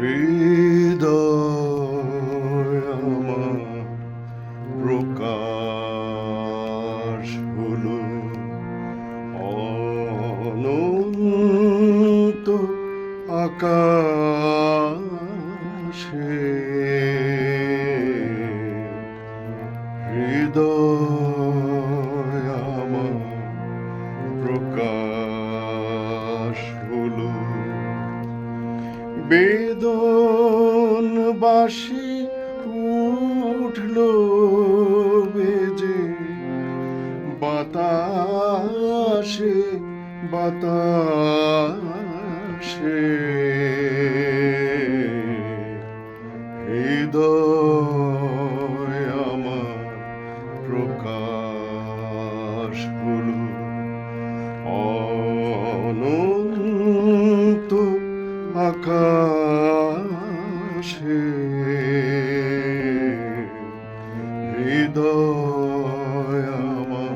হৃদয় আমার প্রকাশ হলো। বাসি উঠল বেজে। বাতাসে বাতাসে। হৃদয় হৃদয় আমার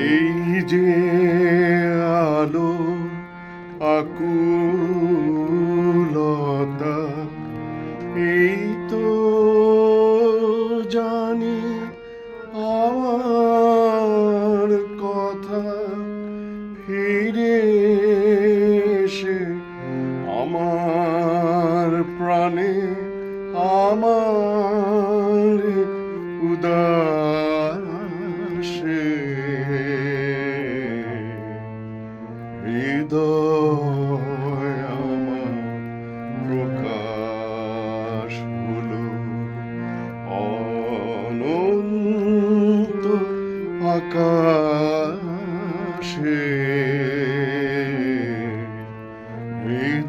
এই যে আলো আকুলতা এই জানি আমার কথা ফিরে আমার প্রাণে আমার উদাসে হৃদয়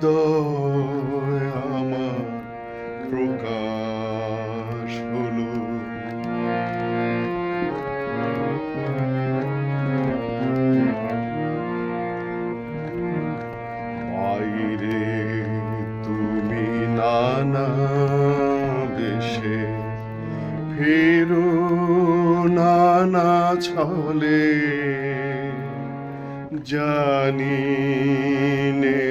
হৃদয় আমার প্রকাশ হলো। বাইরে তুমি নানা দেশে ফেরো নানা ছলে জানি নে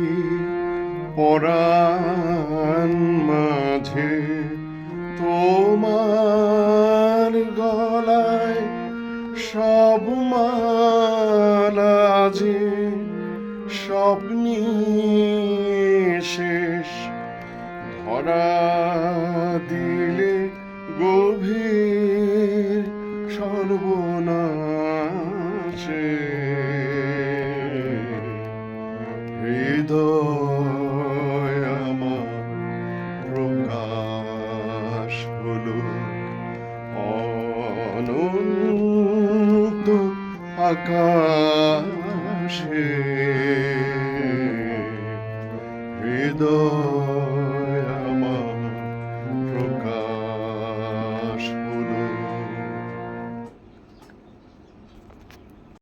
পরাণ মাঝে তোমার গলায় সব মালা যে স্বপ্নি শেষ ধরা দিলে গভীর সর্বনাশে। আকাশে হৃদয়